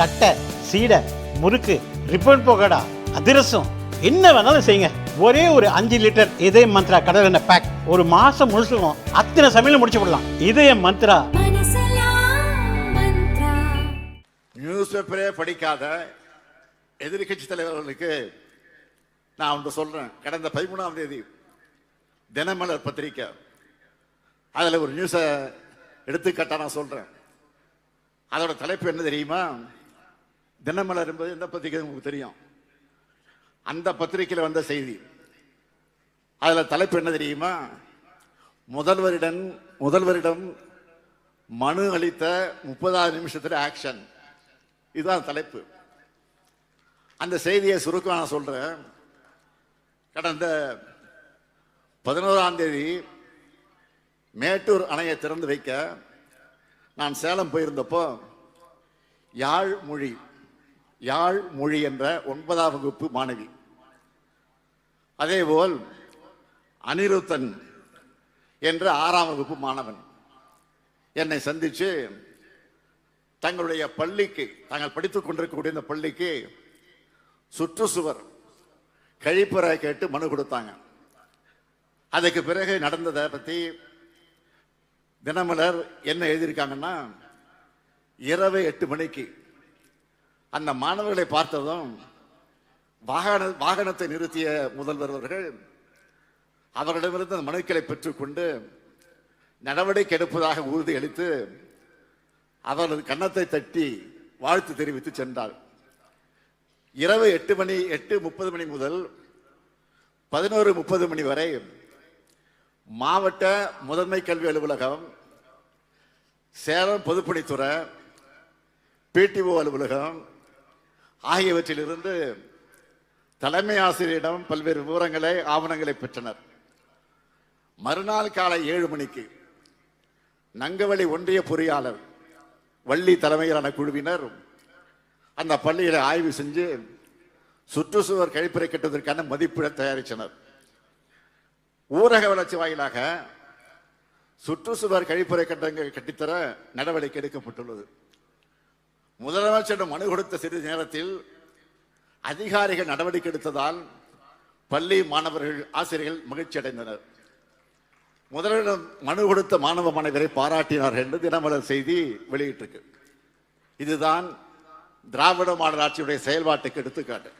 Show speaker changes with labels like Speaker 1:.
Speaker 1: தட்டை சீடை முறுக்கு ரிப்பன் போகடா அதிரசம் என்ன வேணாலும் செய்யுங்க. ஒரே ஒரு அஞ்சு லிட்டர் இதய மந்த்ரா கடல் எண்ணெய் பேக் ஒரு மாசம் முழுசுக்கும் அத்தனை சமையல் முடிச்சு விடலாம். இதய மந்த்ரா.
Speaker 2: நியூஸ் பேப்பரே படிக்காத எதிர்க்கட்சி தலைவர்களுக்கு நான் ஒன்று சொல்றேன். கடந்த பதிமூணாம் தேதி தினமலர் பத்திரிக்கை. அதில் ஒரு நியூஸை எடுத்துக்காட்டா நான் சொல்றேன். அதோட தலைப்பு என்ன தெரியுமா? தினமலர் என்பது எந்த பத்திரிக்கை உங்களுக்கு தெரியும். அந்த பத்திரிக்கையில் வந்த செய்தி. அதில் தலைப்பு என்ன தெரியுமா? முதல்வரிடம் முதல்வரிடம் மனு அளித்த முப்பதாவது நிமிஷத்தில் ஆக்ஷன் இதுதான் தலைப்பு. அந்த செய்தியை சுருக்கம் நான் சொல்கிறேன் கடந்த பதினோராம் தேதி மேட்டூர் அணையை திறந்து வைக்க நான் சேலம் போயிருந்தப்போ யாழ் மொழி யாழ் மொழி என்ற ஒன்பதாம் வகுப்பு மாணவி. அதேபோல் அனிருத்தன் என்ற ஆறாம் வகுப்பு மாணவன். என்னை சந்தித்து தங்களுடைய பள்ளிக்கு தாங்கள் படித்துக் கொண்டிருக்கக்கூடிய இந்த பள்ளிக்கு சுற்றுச்சுவர் கழிப்பறை கேட்டு மனு கொடுத்தாங்க. அதுக்கு பிறகு நடந்ததை பற்றி தினமலர் என்ன எழுதியிருக்காங்கன்னா இரவு எட்டு மணிக்கு அந்த மாணவர்களை பார்த்ததும் வாகன வாகனத்தை நிறுத்திய முதல்வர் அவர்கள் அவர்களிடமிருந்து அந்த மனுக்களை பெற்றுக்கொண்டு நடவடிக்கை எடுப்பதாக உறுதி அளித்து அவரது கன்னத்தை தட்டி வாழ்த்து தெரிவித்து சென்றார். இரவு எட்டு மணி எட்டு முப்பது மணி முதல் பதினோரு முப்பது மணி வரை மாவட்ட முதன்மை கல்வி அலுவலகம் சேலம் பொதுப்பணித்துறை பிடிஓ அலுவலகம் ஆகியவற்றிலிருந்து தலைமை ஆசிரியரிடம் பல்வேறு விவரங்களை ஆவணங்களை பெற்றனர். மறுநாள் காலை ஏழு மணிக்கு நங்கவழி ஒன்றிய பொறியாளர் வள்ளி தலைமையிலான குழுவினர் அந்த பள்ளிகளை ஆய்வு செஞ்சு சுற்றுச்சுவர் கழிப்பறை கட்டுவதற்கான மதிப்பீட தயாரித்தனர். ஊரக வளர்ச்சி வாயிலாக சுற்றுச்சுவர் கழிப்பறை கட்டங்கள் கட்டித்தர நடவடிக்கை எடுக்கப்பட்டுள்ளது. முதலமைச்சரிடம் மனு கொடுத்த சிறிது நேரத்தில் அதிகாரிகள் நடவடிக்கை எடுத்ததால் பள்ளி மாணவர்கள் ஆசிரியர்கள் மகிழ்ச்சி அடைந்தனர். முதலிடம் மனு கொடுத்த மாணவ மாணவரை பாராட்டினார் என்று தினமலர் செய்தி வெளியிட்டிருக்கு. இதுதான் திராவிட மாடல் ஆட்சியுடைய செயல்பாட்டுக்கு எடுத்துக்காட்டு.